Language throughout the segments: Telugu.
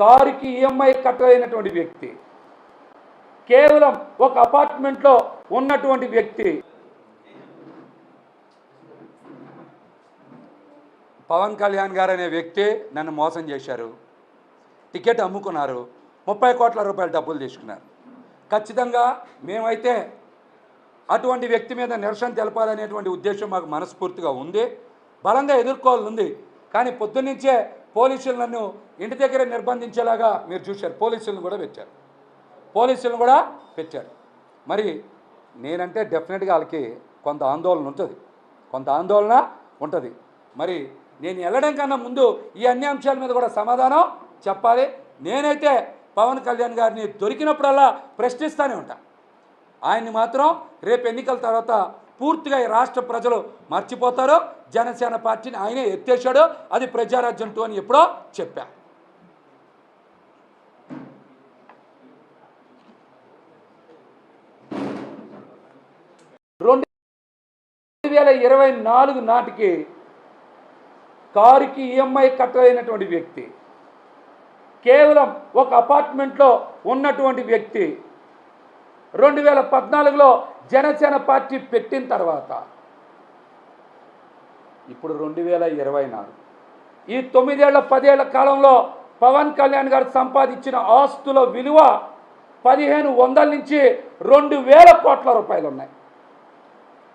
కారుకి ఈఎంఐ కట్టలేనటువంటి వ్యక్తి. కేవలం ఒక అపార్ట్మెంట్లో ఉన్నటువంటి వ్యక్తి. పవన్ కళ్యాణ్ గారు అనే వ్యక్తి నన్ను మోసం చేశారు. టికెట్ అమ్ముకున్నారు. ముప్పై కోట్ల రూపాయల డబ్బులు తీసుకున్నారు. ఖచ్చితంగా మేమైతే అటువంటి వ్యక్తి మీద నిరసన తెలపాలనేటువంటి ఉద్దేశం మాకు మనస్ఫూర్తిగా ఉంది. బలంగా ఎదుర్కోవాలని ఉంది కానీ పొద్దున్నుంచే పోలీసులు నన్ను ఇంటి దగ్గరే నిర్బంధించేలాగా మీరు చూశారు. పోలీసులను కూడా పెట్టారు. పోలీసులను కూడా పెట్టారు. మరి నేనంటే డెఫినెట్గా వాళ్ళకి కొంత ఆందోళన ఉంటుంది. కొంత ఆందోళన ఉంటుంది. మరి నేను వెళ్ళడం కన్నా ముందు ఈ అన్ని అంశాల మీద కూడా సమాధానం చెప్పాలి. నేనైతే పవన్ కళ్యాణ్ గారిని దొరికినప్పుడల్లా ప్రశ్నిస్తూనే ఉంటా. ఆయన్ని మాత్రం రేపు ఎన్నికల తర్వాత పూర్తిగా ఈ రాష్ట్ర ప్రజలు మర్చిపోతారు. జనసేన పార్టీని ఆయనే ఎత్తేసాడో అది ప్రజారాజ్యం టూ అని ఎప్పుడో చెప్పా. రెండు వేల ఇరవై నాలుగు నాటికి కారుకి ఈఎంఐ కట్టలేనటువంటి వ్యక్తి కేవలం ఒక అపార్ట్మెంట్లో ఉన్నటువంటి వ్యక్తి రెండు వేల పద్నాలుగులో జనసేన పార్టీ పెట్టిన తర్వాత ఇప్పుడు రెండు వేల ఇరవై నాలుగు. ఈ తొమ్మిదేళ్ళ పదేళ్ళ కాలంలో పవన్ కళ్యాణ్ గారు సంపాదించిన ఆస్తుల విలువ పదిహేను వందల నుంచి రెండు వేల కోట్ల రూపాయలు ఉన్నాయి.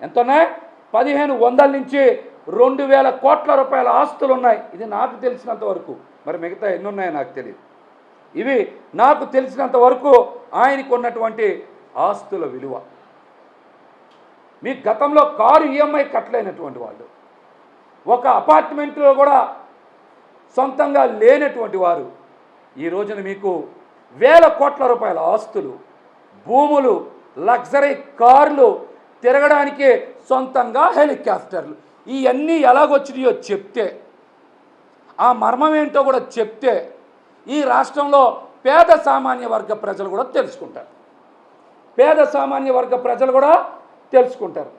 ఎంత ఉన్నాయి పదిహేను వందల నుంచి రెండు వేల కోట్ల రూపాయల ఆస్తులు ఉన్నాయి. ఇది నాకు తెలిసినంత వరకు. మరి మిగతా ఎన్ని ఉన్నాయో నాకు తెలియదు. ఇవి నాకు తెలిసినంత వరకు ఆయనకు ఉన్నటువంటి ఆస్తుల విలువ. మీ గతంలో కారు ఈఎంఐ కట్టలేనటువంటి వాళ్ళు. ఒక అపార్ట్మెంట్లో కూడా సొంతంగా లేనటువంటి వారు. ఈ రోజున మీకు వేల కోట్ల రూపాయల ఆస్తులు భూములు లగ్జరీ కార్లు తిరగడానికి సొంతంగా హెలికాప్టర్లు. ఇవన్నీ ఎలాగొచ్చినాయో చెప్తే ఆ మర్మం ఏంటో కూడా చెప్తే ఈ రాష్ట్రంలో పేద సామాన్య వర్గ ప్రజలు కూడా తెలుసుకుంటారు. పేద సామాన్య వర్గ ప్రజలు కూడా తెలుసుకుంటారు.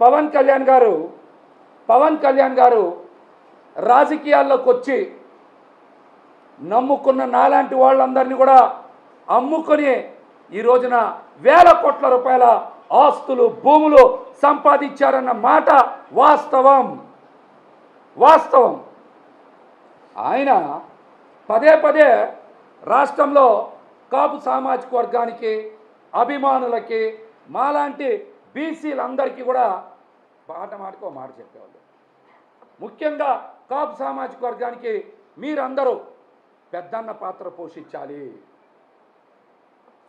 పవన్ కళ్యాణ్ గారు పవన్ కళ్యాణ్ గారు రాజకీయాల్లోకి వచ్చి నమ్ముకున్న నాలాంటి వాళ్ళందరినీ కూడా అమ్ముకొని ఈ రోజున వేల కోట్ల రూపాయల ఆస్తులు భూములు సంపాదించారన్న మాట వాస్తవం. వాస్తవం. ఆయన పదే పదే రాష్ట్రంలో కాపు సామాజిక వర్గానికి అభిమానులకి మాలాంటి బీసీలందరికీ కూడా మాట మాటకు ఒక మాట చెప్పేవాళ్ళు. ముఖ్యంగా కాపు సామాజిక వర్గానికి మీరందరూ పెద్దన్న పాత్ర పోషించాలి.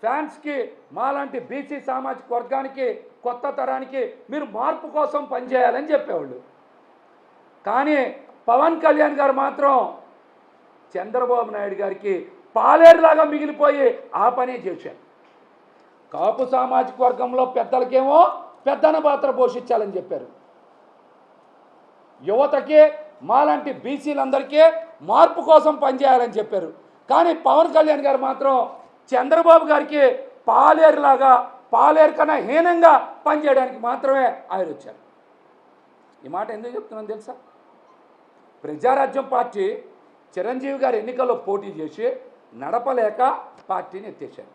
ఫ్యాన్స్కి మాలాంటి బీసీ సామాజిక వర్గానికి కొత్త తరానికి మీరు మార్పు కోసం పనిచేయాలని చెప్పేవాళ్ళు. కానీ పవన్ కళ్యాణ్ గారు మాత్రం చంద్రబాబు నాయుడు గారికి పాలేరులాగా మిగిలిపోయి ఆ పనే చేశారు. కాపు సామాజిక వర్గంలో పెద్దలకేమో పెద్దన పాత్ర పోషించాలని చెప్పారు. యువతకి మాలాంటి బీసీలందరికీ మార్పు కోసం పనిచేయాలని చెప్పారు. కానీ పవన్ కళ్యాణ్ గారు మాత్రం చంద్రబాబు గారికి పాలేరులాగా పాలేరు కన్నా హీనంగా పనిచేయడానికి మాత్రమే ఆయన వచ్చారు. ఈ మాట ఎందుకు చెప్తున్నాను తెలుసా? ప్రజారాజ్యం పార్టీ చిరంజీవి గారు ఎన్నికల్లో పోటీ చేసి నడపలేక పార్టీని ఎత్తేశారు.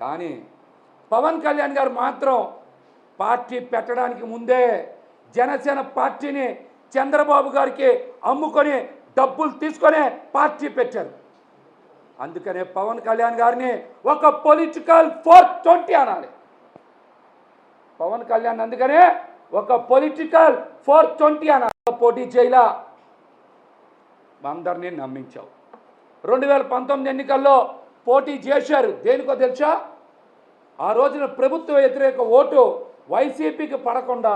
కానీ పవన్ కళ్యాణ్ గారు మాత్రం పార్టీ పెట్టడానికి ముందే జనసేన పార్టీని చంద్రబాబు గారికి అమ్ముకొని డబ్బులు తీసుకొని పార్టీ పెట్టారు. అందుకనే పవన్ కళ్యాణ్ గారిని ఒక పొలిటికల్ ఫోర్ ట్వంటీ అనాలి. పవన్ కళ్యాణ్ అందుకనే ఒక పొలిటికల్ ఫోర్ ట్వంటీ అనాలి. పోటీ చేయలా. అందరినీ నమ్మించావు. రెండు వేల పంతొమ్మిది ఎన్నికల్లో పోటీ చేశారు. దేనికో తెలుసా? ఆ రోజున ప్రభుత్వ వ్యతిరేక ఓటు వైసీపీకి పడకుండా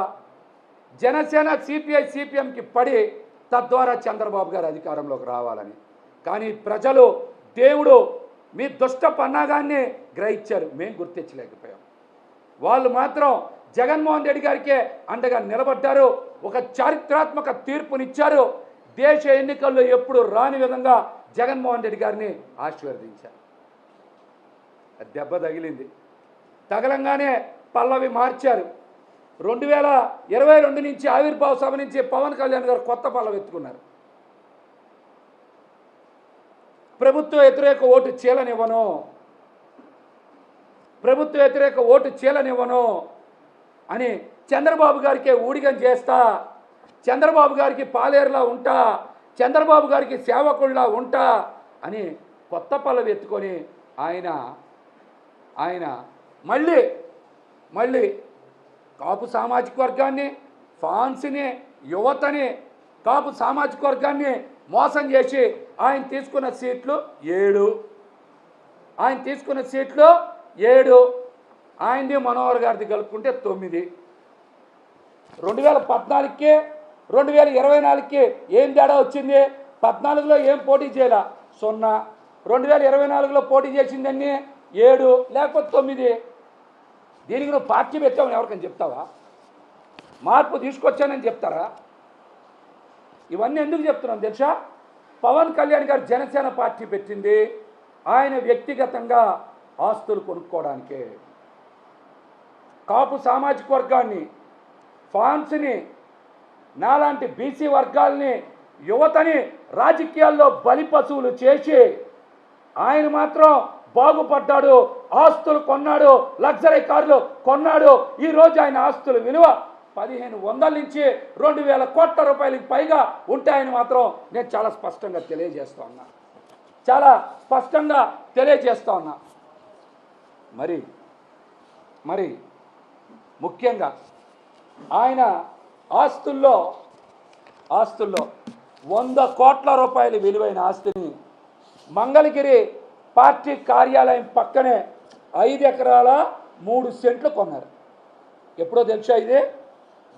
జనసేన సిపిఐ సిపిఎంకి పడి తద్వారా చంద్రబాబు గారు అధికారంలోకి రావాలని. కానీ ప్రజలు దేవుడు మీ దుష్ట పన్నాగాన్ని గ్రహించారు. మేము గుర్తించలేకపోయాం. వాళ్ళు మాత్రం జగన్మోహన్ రెడ్డి గారికే అండగా నిలబడ్డారు. ఒక చారిత్రాత్మక తీర్పునిచ్చారు. దేశ ఎన్నికల్లో ఎప్పుడు రాని విధంగా జగన్మోహన్ రెడ్డి గారిని ఆశీర్వదించారు. దెబ్బ తగిలింది. తగలంగానే పల్లవి మార్చారు. రెండు వేల ఇరవై రెండు నుంచి ఆవిర్భావ సభ నుంచి పవన్ కళ్యాణ్ గారు కొత్త పల్లవి ఎత్తుకున్నారు. ప్రభుత్వ వ్యతిరేక ఓటు చీలనివ్వను. ప్రభుత్వ వ్యతిరేక ఓటు చీలనివ్వను అని చంద్రబాబు గారికే ఊడిగం చేస్తా చంద్రబాబు గారికి పాలేరులా ఉంటా చంద్రబాబు గారికి సేవకుల్లా ఉంటా అని కొత్త పల్లవి ఎత్తుకొని ఆయన ఆయన మళ్ళీ మళ్ళీ కాపు సామాజిక వర్గాన్ని ఫాన్స్ని యువతని కాపు సామాజిక వర్గాన్ని మోసం చేసి ఆయన తీసుకున్న సీట్లు ఏడు. ఆయన తీసుకున్న సీట్లు ఏడు. ఆయనది మనోహర్ గారిది కలుపుకుంటే తొమ్మిది. రెండు వేల పద్నాలుగుకి రెండు వేల ఇరవై నాలుగుకి ఏం తేడా వచ్చింది? పద్నాలుగులో ఏం పోటీ చేయాల? సున్నా. రెండు వేల ఇరవై నాలుగులో పోటీ చేసిందన్నీ ఏడు లేకపోతే తొమ్మిది. దీనికి నువ్వు పార్టీ పెట్టావని ఎవరికని చెప్తావా? మార్పు తీసుకొచ్చానని చెప్తారా? ఇవన్నీ ఎందుకు చెప్తున్నాను తెలుసా? పవన్ కళ్యాణ్ గారు జనసేన పార్టీ పెట్టింది. ఆయన వ్యక్తిగతంగా ఆస్తులు కొనుక్కోవడానికే. కాపు సామాజిక వర్గాన్ని ఫాన్స్ని నాలాంటి బీసీ వర్గాల్ని యువతని రాజకీయాల్లో బలి పశువులు చేసి ఆయన మాత్రం బాగుపడ్డాడు ఆస్తులు కొన్నాడు లగ్జరీ కార్లు కొన్నాడు. ఈరోజు ఆయన ఆస్తుల విలువ పదిహేను వందల నుంచి రెండు వేల కోట్ల రూపాయలకి పైగా ఉంటాయని మాత్రం నేను చాలా స్పష్టంగా తెలియజేస్తా ఉన్నా. చాలా స్పష్టంగా తెలియజేస్తా ఉన్నా. మరి మరి ముఖ్యంగా ఆయన ఆస్తుల్లో ఆస్తుల్లో వంద కోట్ల రూపాయల విలువైన ఆస్తిని మంగళగిరి పార్టీ కార్యాలయం పక్కనే ఐదు ఎకరాల మూడు సెంట్లు కొన్నారు. ఎప్పుడో తెలుసా ఇది?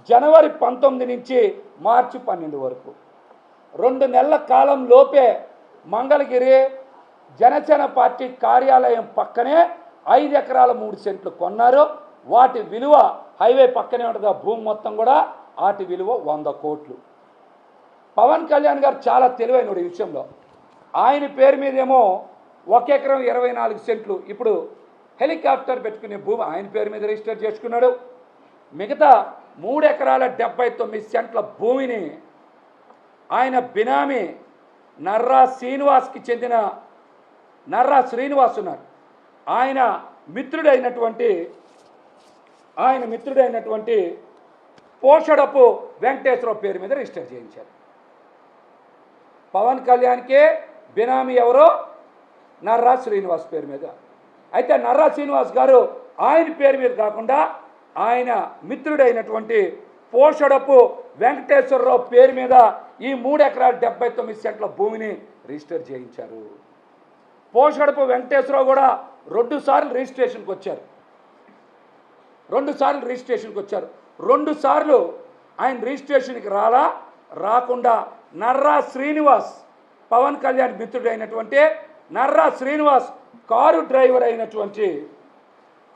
జనవరి పంతొమ్మిది నుంచి మార్చి పన్నెండు వరకు. రెండు నెలల కాలం లోపే మంగళగిరి జనసేన పార్టీ కార్యాలయం పక్కనే ఐదు ఎకరాల మూడు సెంట్లు కొన్నారు. వాటి విలువ హైవే పక్కనే ఉంటుంది. ఆ భూమి మొత్తం కూడా వాటి విలువ వంద కోట్లు. పవన్ కళ్యాణ్ గారు చాలా తెలివైనడు ఈ విషయంలో. ఆయన పేరు మీదేమో ఒక ఎకరం ఇరవై నాలుగు సెంట్లు. ఇప్పుడు హెలికాప్టర్ పెట్టుకునే భూమి ఆయన పేరు మీద రిజిస్టర్ చేసుకున్నాడు. మిగతా మూడు ఎకరాల డెబ్బై తొమ్మిది సెంట్ల భూమిని ఆయన బినామీ నర్రా శ్రీనివాస్కి చెందిన నర్రా శ్రీనివాస్ ఉన్నారు. ఆయన మిత్రుడైనటువంటి ఆయన మిత్రుడైనటువంటి పోషడపు వెంకటేశ్వరరావు పేరు మీద రిజిస్టర్ చేయించారు. పవన్ కళ్యాణ్కే బినామీ ఎవరో నర్రా శ్రీనివాస్ పేరు మీద. అయితే నర్రా శ్రీనివాస్ గారు ఆయన పేరు మీద కాకుండా ఆయన మిత్రుడైనటువంటి పోషడపు వెంకటేశ్వరరావు పేరు మీద ఈ మూడు ఎకరాల డెబ్బై తొమ్మిది సెంట్ల భూమిని రిజిస్టర్ చేయించారు. పోషడపు వెంకటేశ్వరరావు కూడా రెండు సార్లు రిజిస్ట్రేషన్కి వచ్చారు. రెండు సార్లు రిజిస్ట్రేషన్కి వచ్చారు. రెండు సార్లు ఆయన రిజిస్ట్రేషన్కి రాలా రాకుండా నర్రా శ్రీనివాస్ పవన్ కళ్యాణ్ మిత్రుడైనటువంటి నర్రా శ్రీనివాస్ కారు డ్రైవర్ అయినటువంటి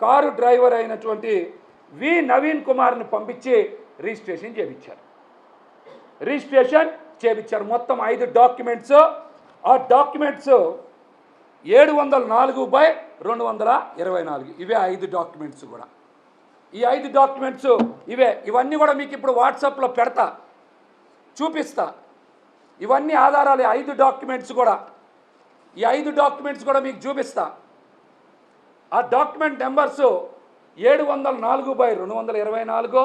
కారు డ్రైవర్ అయినటువంటి వి నవీన్ కుమార్ని పంపించి రిజిస్ట్రేషన్ చేయించారు రిజిస్ట్రేషన్ చేయించారు మొత్తం ఐదు డాక్యుమెంట్స్. ఆ డాక్యుమెంట్స్ ఏడు వందల నాలుగు బై రెండు వందల ఇరవై నాలుగు. ఇవే ఐదు డాక్యుమెంట్స్ కూడా. ఈ ఐదు డాక్యుమెంట్స్ ఇవే. ఇవన్నీ కూడా మీకు ఇప్పుడు వాట్సాప్లో పెడతా. చూపిస్తా. ఇవన్నీ ఆధారాలు. ఐదు డాక్యుమెంట్స్ కూడా. ఈ ఐదు డాక్యుమెంట్స్ కూడా మీకు చూపిస్తా. ఆ డాక్యుమెంట్ నెంబర్సు ఏడు వందల నాలుగు బై రెండు వందల ఇరవై నాలుగు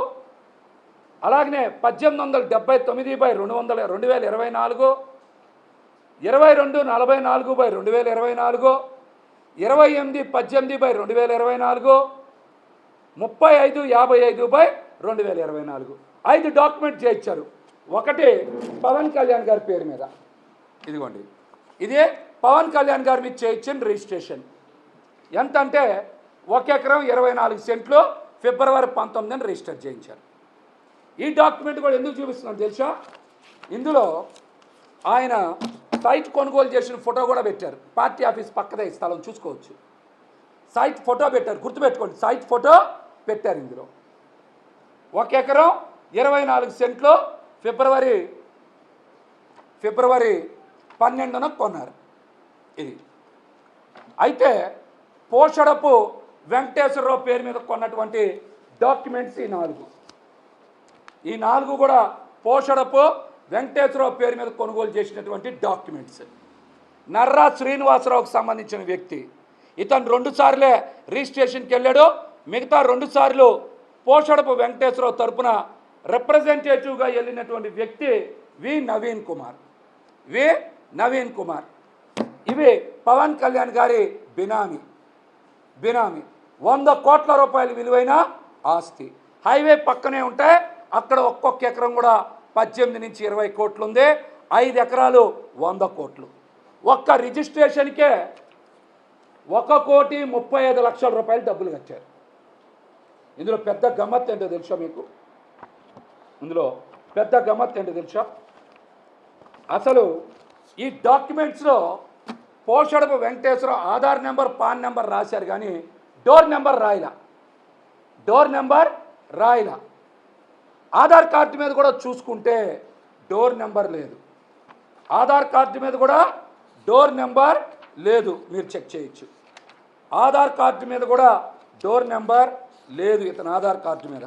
అలాగనే పద్దెనిమిది వందల డెబ్బై తొమ్మిది బై రెండు వందల రెండు వేల ఇరవై నాలుగు ఇరవై రెండు నలభై నాలుగు బై రెండు వేల ఇరవై నాలుగు ఇరవై ఎనిమిది పద్దెనిమిది బై రెండు వేల ఇరవై నాలుగు ముప్పై ఐదు యాభై ఐదు బై రెండు వేల ఇరవై నాలుగు. ఐదు డాక్యుమెంట్ చేయించారు. ఒకటి పవన్ కళ్యాణ్ గారి పేరు మీద. ఇదిగోండి. ఇదే పవన్ కళ్యాణ్ గారి మీరు చేయించిన రిజిస్ట్రేషన్. ఎంత అంటే ఒక ఎకరం ఇరవై నాలుగు సెంట్లు ఫిబ్రవరి పంతొమ్మిదిని రిజిస్టర్ చేయించారు. ఈ డాక్యుమెంట్ కూడా ఎందుకు చూపిస్తున్నాను తెలుసా? ఇందులో ఆయన సైట్ కొనుగోలు చేసిన ఫోటో కూడా పెట్టారు. పార్టీ ఆఫీస్ పక్కదే ఈ స్థలం చూసుకోవచ్చు. సైట్ ఫోటో పెట్టారు. గుర్తుపెట్టుకోండి సైట్ ఫోటో పెట్టారు ఇందులో. ఒక ఎకరం ఇరవై నాలుగు సెంట్లు ఫిబ్రవరి ఫిబ్రవరి పన్నెండున కొన్నారు. ఇది. అయితే పోషడపు వెంకటేశ్వరరావు పేరు మీద కొన్నటువంటి డాక్యుమెంట్స్ ఈ నాలుగు. ఈ నాలుగు కూడా పోషడపు వెంకటేశ్వరరావు పేరు మీద కొనుగోలు చేసినటువంటి డాక్యుమెంట్స్. నర్రా శ్రీనివాసరావుకు సంబంధించిన వ్యక్తి. ఇతను రెండుసార్లే రిజిస్ట్రేషన్కి వెళ్ళాడు. మిగతా రెండుసార్లు పోషడపు వెంకటేశ్వరరావు తరపున రిప్రజెంటేటివ్గా వెళ్ళినటువంటి వ్యక్తి వి నవీన్ కుమార్. వి నవీన్ కుమార్. ఇవి పవన్ కళ్యాణ్ గారి బినామీ. బినామీ. వంద కోట్ల రూపాయలు విలువైన ఆస్తి. హైవే పక్కనే ఉంటే అక్కడ ఒక్కొక్క ఎకరం కూడా పద్దెనిమిది నుంచి ఇరవై కోట్లు ఉంది ఐదు ఎకరాలు వంద కోట్లు. ఒక్క రిజిస్ట్రేషన్కే ఒక కోటి ముప్పై ఐదు లక్షల రూపాయలు డబ్బులు కట్టారు. ఇందులో పెద్ద గమ్మత్ ఏంటో తెలుసా మీకు? ఇందులో పెద్ద గమ్మత్ ఏంటో తెలుసా? అసలు ఈ డాక్యుమెంట్స్లో Poshadapu Venkateswara Aadhaar number PAN number రాశారు కానీ డోర్ నెంబర్ రాయల? డోర్ నెంబర్ రాయల? ఆధార్ కార్డు మీద కూడా చూసుకుంటే డోర్ నెంబర్ లేదు. ఆధార్ కార్డు మీద కూడా డోర్ నెంబర్ లేదు. మీరు చెక్ చేయొచ్చు. ఆధార్ కార్డు మీద కూడా డోర్ నెంబర్ లేదు ఇతని ఆధార్ కార్డు మీద.